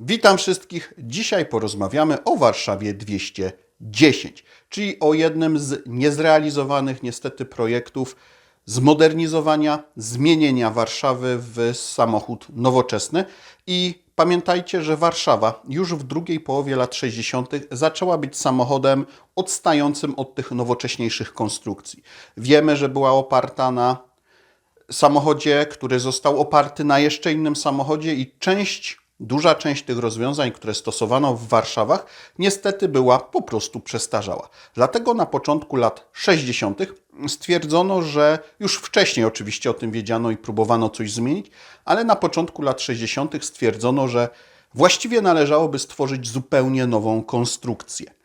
Witam wszystkich. Dzisiaj porozmawiamy o Warszawie 210, czyli o jednym z niezrealizowanych niestety projektów zmodernizowania, zmienienia Warszawy w samochód nowoczesny. I pamiętajcie, że Warszawa już w drugiej połowie lat 60. zaczęła być samochodem odstającym od tych nowocześniejszych konstrukcji. Wiemy, że była oparta na samochodzie, który został oparty na jeszcze innym samochodzie i część, duża część tych rozwiązań, które stosowano w Warszawach, niestety była po prostu przestarzała. Dlatego na początku lat 60. stwierdzono, że już wcześniej oczywiście o tym wiedziano i próbowano coś zmienić, ale na początku lat 60. stwierdzono, że właściwie należałoby stworzyć zupełnie nową konstrukcję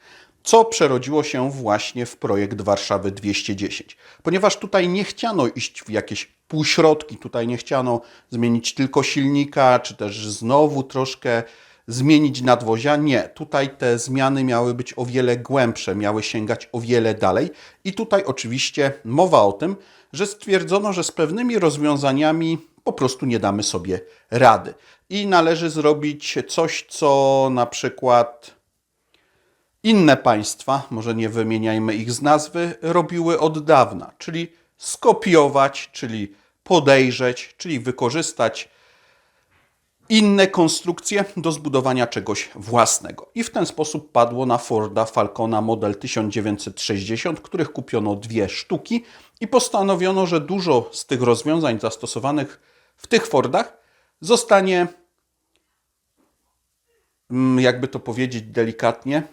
co przerodziło się właśnie w projekt Warszawy 210. Ponieważ tutaj nie chciano iść w jakieś półśrodki, tutaj nie chciano zmienić tylko silnika, czy też znowu troszkę zmienić nadwozia. Nie, tutaj te zmiany miały być o wiele głębsze, miały sięgać o wiele dalej. I tutaj oczywiście mowa o tym, że stwierdzono, że z pewnymi rozwiązaniami po prostu nie damy sobie rady. I należy zrobić coś, co na przykład inne państwa, może nie wymieniajmy ich z nazwy, robiły od dawna, czyli skopiować, czyli podejrzeć, czyli wykorzystać inne konstrukcje do zbudowania czegoś własnego. I w ten sposób padło na Forda Falcona model 1960, których kupiono dwie sztuki i postanowiono, że dużo z tych rozwiązań zastosowanych w tych Fordach zostanie, mm, jakby to powiedzieć delikatnie,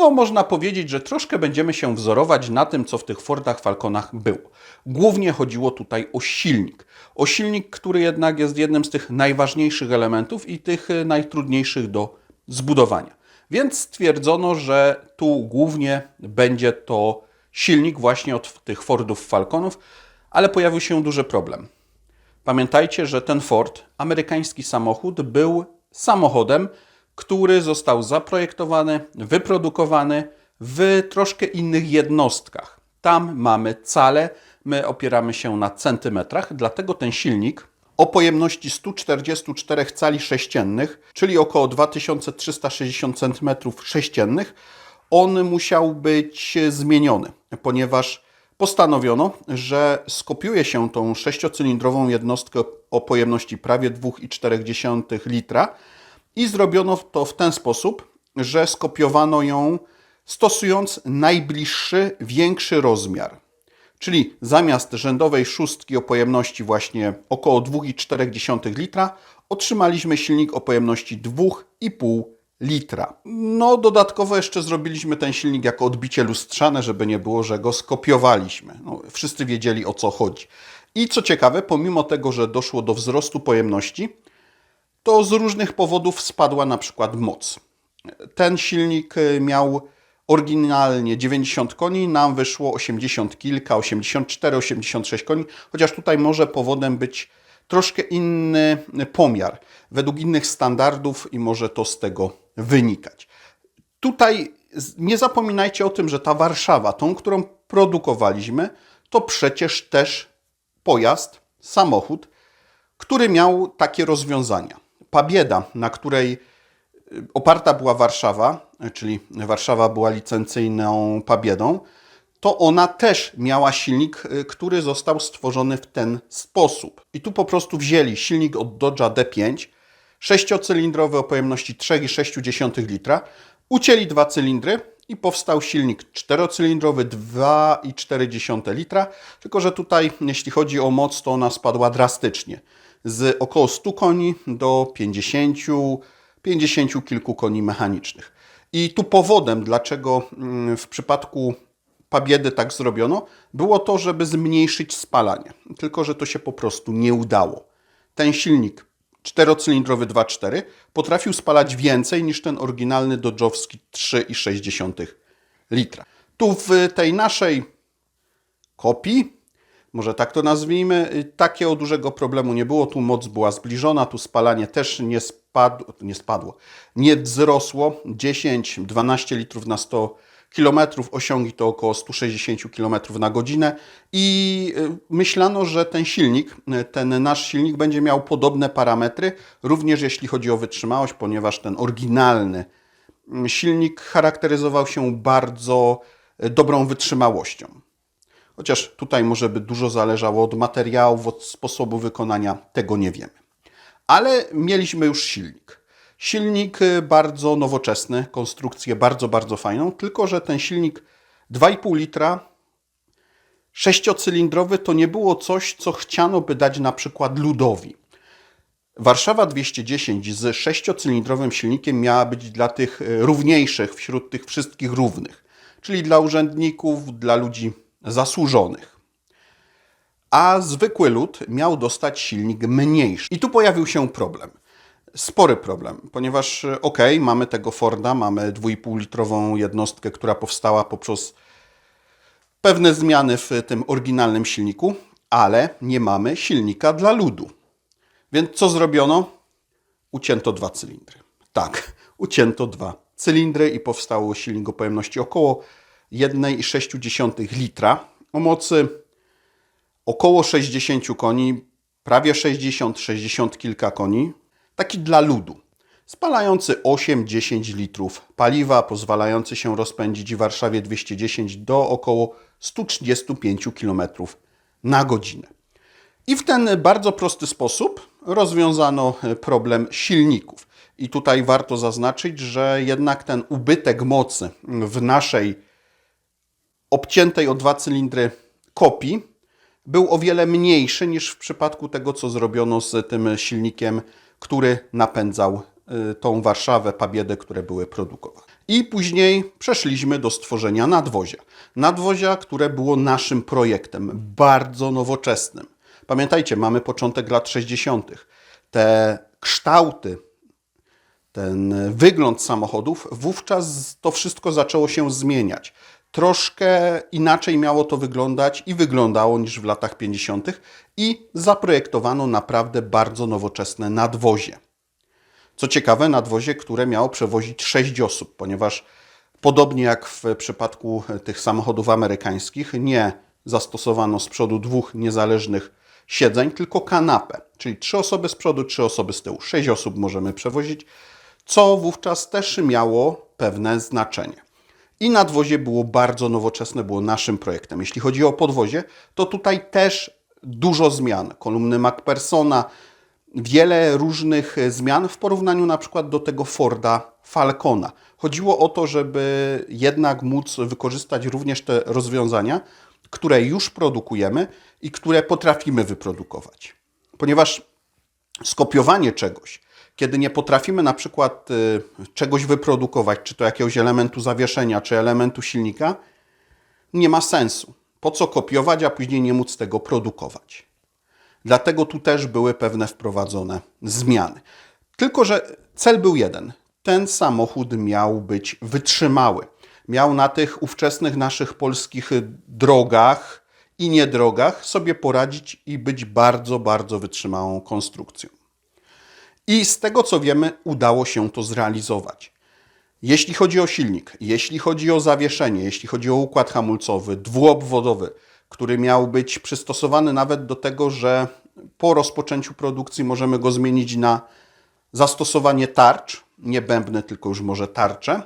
no można powiedzieć, że troszkę będziemy się wzorować na tym, co w tych Fordach Falconach było. Głównie chodziło tutaj o silnik. O silnik, który jednak jest jednym z tych najważniejszych elementów i tych y, najtrudniejszych do zbudowania. Więc stwierdzono, że tu głównie będzie to silnik właśnie od tych Fordów Falconów, ale pojawił się duży problem. Pamiętajcie, że ten Ford, amerykański samochód, był samochodem, który został zaprojektowany, wyprodukowany w troszkę innych jednostkach. Tam mamy cale, my opieramy się na centymetrach, dlatego ten silnik o pojemności 144 cali sześciennych, czyli około 2360 cm3, on musiał być zmieniony, ponieważ postanowiono, że skopiuje się tą sześciocylindrową jednostkę o pojemności prawie 2,4 litra i zrobiono to w ten sposób, że skopiowano ją stosując najbliższy, większy rozmiar. Czyli zamiast rzędowej szóstki o pojemności właśnie około 2,4 litra, otrzymaliśmy silnik o pojemności 2,5 litra. No, dodatkowo jeszcze zrobiliśmy ten silnik jako odbicie lustrzane, żeby nie było, że go skopiowaliśmy. No, wszyscy wiedzieli o co chodzi. I co ciekawe, pomimo tego, że doszło do wzrostu pojemności, to z różnych powodów spadła na przykład moc. Ten silnik y, miał oryginalnie 90 koni, nam wyszło 80 kilka, 84, 86 koni, chociaż tutaj może powodem być troszkę inny pomiar, według innych standardów i może to z tego wynikać. Tutaj nie zapominajcie o tym, że ta Warszawa, tą, którą produkowaliśmy, to przecież też pojazd, samochód, który miał takie rozwiązania. Pabieda, na której y, oparta była Warszawa, czyli Warszawa była licencyjną Pabiedą, to ona też miała silnik, y, który został stworzony w ten sposób. I tu po prostu wzięli silnik od Dodge'a D5, sześciocylindrowy o pojemności 3,6 litra, ucięli dwa cylindry i powstał silnik czterocylindrowy 2,4 litra, tylko że tutaj jeśli chodzi o moc, to ona spadła drastycznie z około 100 koni do 50, 50 kilku koni mechanicznych. I tu powodem, dlaczego mm, w przypadku Pabiedy tak zrobiono, było to, żeby zmniejszyć spalanie. Tylko, że to się po prostu nie udało. Ten silnik czterocylindrowy 2.4 potrafił spalać więcej niż ten oryginalny dodżowski 3,6 litra. Tu w tej naszej kopii może tak to nazwijmy, y, takiego dużego problemu nie było. Tu moc była zbliżona, tu spalanie też nie, spadło, nie spadło, nie wzrosło 10-12 litrów na 100 kilometrów, osiągi to około 160 km na godzinę i y, myślano, że ten silnik, y, ten nasz silnik będzie miał podobne parametry, również jeśli chodzi o wytrzymałość, ponieważ ten oryginalny mm, silnik charakteryzował się bardzo dobrą wytrzymałością. Chociaż tutaj może by dużo zależało od materiałów, od sposobu wykonania, tego nie wiemy. Ale mieliśmy już silnik. Silnik y, bardzo nowoczesny, konstrukcję bardzo, bardzo fajną, tylko że ten silnik 2,5 litra sześciocylindrowy to nie było coś, co chciano by dać na przykład ludowi. Warszawa 210 z sześciocylindrowym silnikiem miała być dla tych y, równiejszych wśród tych wszystkich równych, czyli dla urzędników, dla ludzi zasłużonych. A zwykły lud miał dostać silnik mniejszy. I tu pojawił się problem. Spory problem, ponieważ y, ok, mamy tego Forda, mamy 2,5-litrową jednostkę, która powstała poprzez pewne zmiany w tym oryginalnym silniku, ale nie mamy silnika dla ludu. Więc co zrobiono? Ucięto dwa cylindry. Tak, ucięto dwa cylindry i powstało silnik o pojemności około 1,6 litra o mocy około 60 koni, prawie 60, 60 kilka koni. Taki dla ludu. Spalający 8-10 litrów paliwa, pozwalający się rozpędzić w Warszawie 210 do około 135 km na godzinę. I w ten bardzo prosty sposób rozwiązano problem silników. I tutaj warto zaznaczyć, że jednak ten ubytek mocy w naszej obciętej o dwa cylindry kopii był o wiele mniejszy niż w przypadku tego, co zrobiono z tym silnikiem, który napędzał y, tą Warszawę, Pabiedę, które były produkowane. I później przeszliśmy do stworzenia nadwozia. Nadwozia, które było naszym projektem, bardzo nowoczesnym. Pamiętajcie, mamy początek lat 60. Te kształty, ten wygląd samochodów, wówczas to wszystko zaczęło się zmieniać. Troszkę inaczej miało to wyglądać i wyglądało niż w latach 50. i zaprojektowano naprawdę bardzo nowoczesne nadwozie. Co ciekawe, nadwozie, które miało przewozić 6 osób, ponieważ podobnie jak w przypadku tych samochodów amerykańskich, nie zastosowano z przodu dwóch niezależnych siedzeń, tylko kanapę, czyli trzy osoby z przodu, trzy osoby z tyłu. Sześć osób możemy przewozić, co wówczas też miało pewne znaczenie. I nadwozie było bardzo nowoczesne, było naszym projektem. Jeśli chodzi o podwozie, to tutaj też dużo zmian. Kolumny MacPersona, wiele różnych zmian w porównaniu na przykład do tego Forda Falcona. Chodziło o to, żeby jednak móc wykorzystać również te rozwiązania, które już produkujemy i które potrafimy wyprodukować. Ponieważ skopiowanie czegoś, kiedy nie potrafimy na przykład y, czegoś wyprodukować, czy to jakiegoś elementu zawieszenia, czy elementu silnika, nie ma sensu. Po co kopiować, a później nie móc tego produkować? Dlatego tu też były pewne wprowadzone zmiany. Tylko, że cel był jeden. Ten samochód miał być wytrzymały. Miał na tych ówczesnych naszych polskich drogach i niedrogach sobie poradzić i być bardzo, bardzo wytrzymałą konstrukcją. I z tego co wiemy, udało się to zrealizować. Jeśli chodzi o silnik, jeśli chodzi o zawieszenie, jeśli chodzi o układ hamulcowy, dwuobwodowy, który miał być przystosowany nawet do tego, że po rozpoczęciu produkcji możemy go zmienić na zastosowanie tarcz, nie bębny, tylko już może tarcze.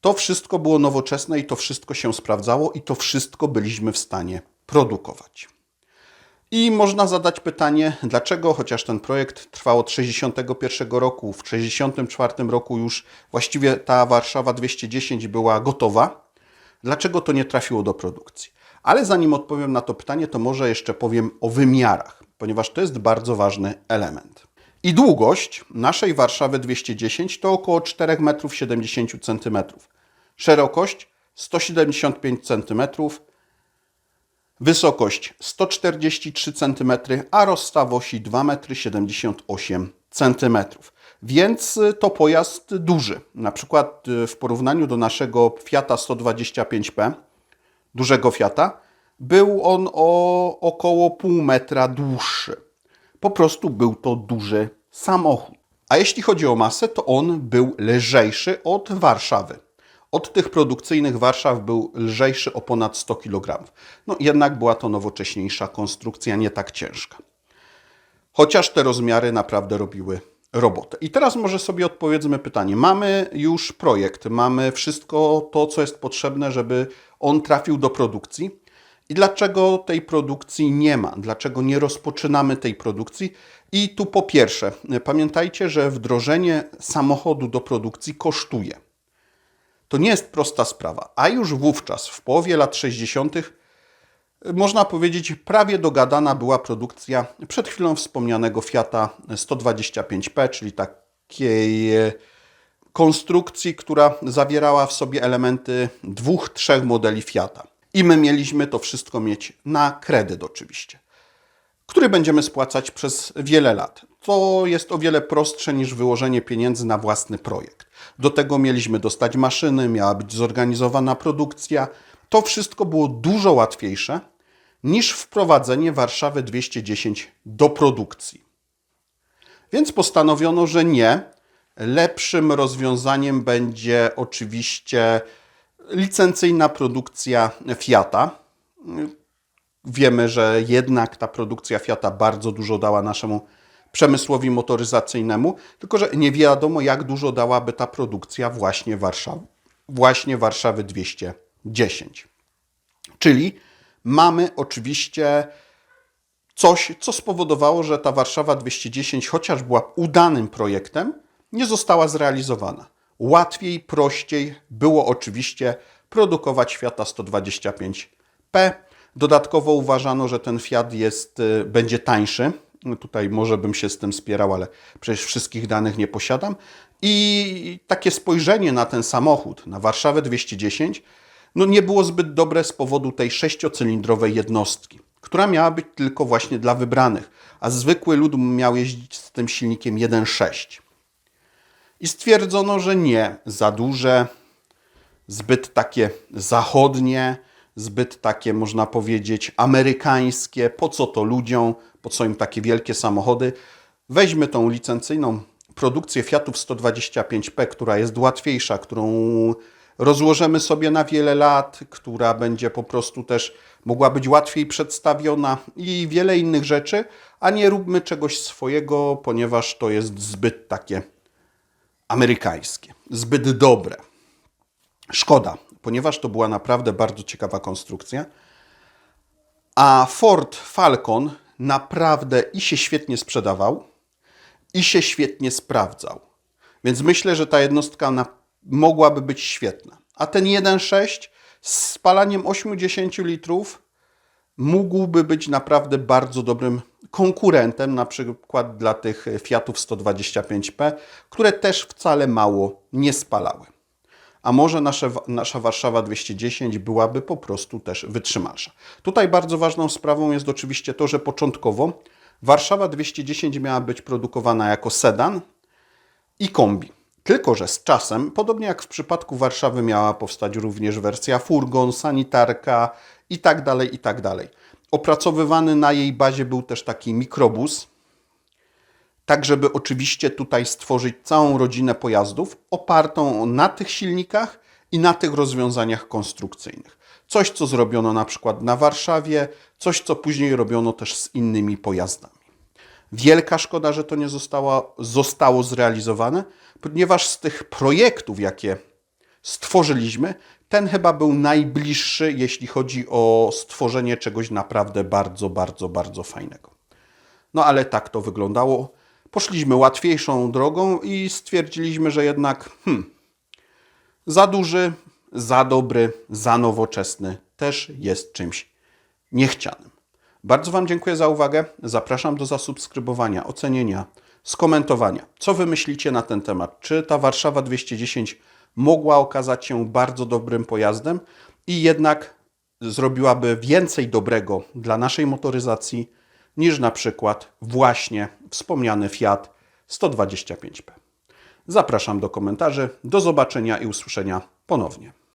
To wszystko było nowoczesne i to wszystko się sprawdzało i to wszystko byliśmy w stanie produkować. I można zadać pytanie, dlaczego, chociaż ten projekt trwał od 61 roku, w 64 roku już właściwie ta Warszawa 210 była gotowa, dlaczego to nie trafiło do produkcji? Ale zanim odpowiem na to pytanie, to może jeszcze powiem o wymiarach, ponieważ to jest bardzo ważny element. I długość naszej Warszawy 210 to około 4,70 m. Szerokość 175 cm, Wysokość 143 cm, a rozstaw osi 2,78 m. Więc y, to pojazd duży. Na przykład y, w porównaniu do naszego Fiata 125P, dużego Fiata, był on o około pół metra dłuższy. Po prostu był to duży samochód. A jeśli chodzi o masę, to on był lżejszy od Warszawy. Od tych produkcyjnych Warszaw był lżejszy o ponad 100 kg. No jednak była to nowocześniejsza konstrukcja, nie tak ciężka. Chociaż te rozmiary naprawdę robiły robotę. I teraz może sobie odpowiedzmy pytanie. Mamy już projekt, mamy wszystko to, co jest potrzebne, żeby on trafił do produkcji. I dlaczego tej produkcji nie ma? Dlaczego nie rozpoczynamy tej produkcji? I tu po pierwsze, pamiętajcie, że wdrożenie samochodu do produkcji kosztuje. To nie jest prosta sprawa, a już wówczas, w połowie lat 60., można powiedzieć, prawie dogadana była produkcja przed chwilą wspomnianego Fiata 125P, czyli takiej e, konstrukcji, która zawierała w sobie elementy dwóch, trzech modeli Fiata. I my mieliśmy to wszystko mieć na kredyt oczywiście, który będziemy spłacać przez wiele lat. To jest o wiele prostsze niż wyłożenie pieniędzy na własny projekt. Do tego mieliśmy dostać maszyny, miała być zorganizowana produkcja. To wszystko było dużo łatwiejsze niż wprowadzenie Warszawy 210 do produkcji. Więc postanowiono, że nie. Lepszym rozwiązaniem będzie oczywiście licencyjna produkcja Fiata. Wiemy, że jednak ta produkcja Fiata bardzo dużo dała naszemu przemysłowi motoryzacyjnemu, tylko że nie wiadomo, jak dużo dałaby ta produkcja właśnie Warszawy, właśnie Warszawy 210. Czyli mamy oczywiście coś, co spowodowało, że ta Warszawa 210, chociaż była udanym projektem, nie została zrealizowana. Łatwiej, prościej było oczywiście produkować Fiata 125P. Dodatkowo uważano, że ten Fiat jest, y, będzie tańszy. Tutaj może bym się z tym spierał, ale przecież wszystkich danych nie posiadam. I takie spojrzenie na ten samochód, na Warszawę 210, no nie było zbyt dobre z powodu tej sześciocylindrowej jednostki, która miała być tylko właśnie dla wybranych, a zwykły lud miał jeździć z tym silnikiem 1.6. I stwierdzono, że nie, za duże, zbyt takie zachodnie, zbyt takie, można powiedzieć, amerykańskie. Po co to ludziom, po co im takie wielkie samochody? Weźmy tą licencyjną produkcję Fiatów 125P, która jest łatwiejsza, którą rozłożymy sobie na wiele lat, która będzie po prostu też mogła być łatwiej przedstawiona i wiele innych rzeczy, a nie róbmy czegoś swojego, ponieważ to jest zbyt takie amerykańskie, zbyt dobre. Szkoda, ponieważ to była naprawdę bardzo ciekawa konstrukcja. A Ford Falcon naprawdę i się świetnie sprzedawał, i się świetnie sprawdzał. Więc myślę, że ta jednostka na, mogłaby być świetna. A ten 1.6 z spalaniem 80 litrów mógłby być naprawdę bardzo dobrym konkurentem, na przykład dla tych Fiatów 125P, które też wcale mało nie spalały. A może nasze, nasza Warszawa 210 byłaby po prostu też wytrzymalsza. Tutaj bardzo ważną sprawą jest oczywiście to, że początkowo Warszawa 210 miała być produkowana jako sedan i kombi. Tylko, że z czasem, podobnie jak w przypadku Warszawy, miała powstać również wersja furgon, sanitarka i tak dalej, i tak. Opracowywany na jej bazie był też taki mikrobus, tak żeby oczywiście tutaj stworzyć całą rodzinę pojazdów opartą na tych silnikach i na tych rozwiązaniach konstrukcyjnych. Coś, co zrobiono na przykład na Warszawie, coś, co później robiono też z innymi pojazdami. Wielka szkoda, że to nie zostało, zostało zrealizowane, ponieważ z tych projektów, jakie stworzyliśmy, ten chyba był najbliższy, jeśli chodzi o stworzenie czegoś naprawdę bardzo, bardzo, bardzo fajnego. No ale tak to wyglądało. Poszliśmy łatwiejszą drogą i stwierdziliśmy, że jednak hmm, za duży, za dobry, za nowoczesny też jest czymś niechcianym. Bardzo Wam dziękuję za uwagę. Zapraszam do zasubskrybowania, ocenienia, skomentowania. Co Wy myślicie na ten temat? Czy ta Warszawa 210 mogła okazać się bardzo dobrym pojazdem i jednak zrobiłaby więcej dobrego dla naszej motoryzacji niż na przykład właśnie wspomniany Fiat 125P. Zapraszam do komentarzy. Do zobaczenia i usłyszenia ponownie.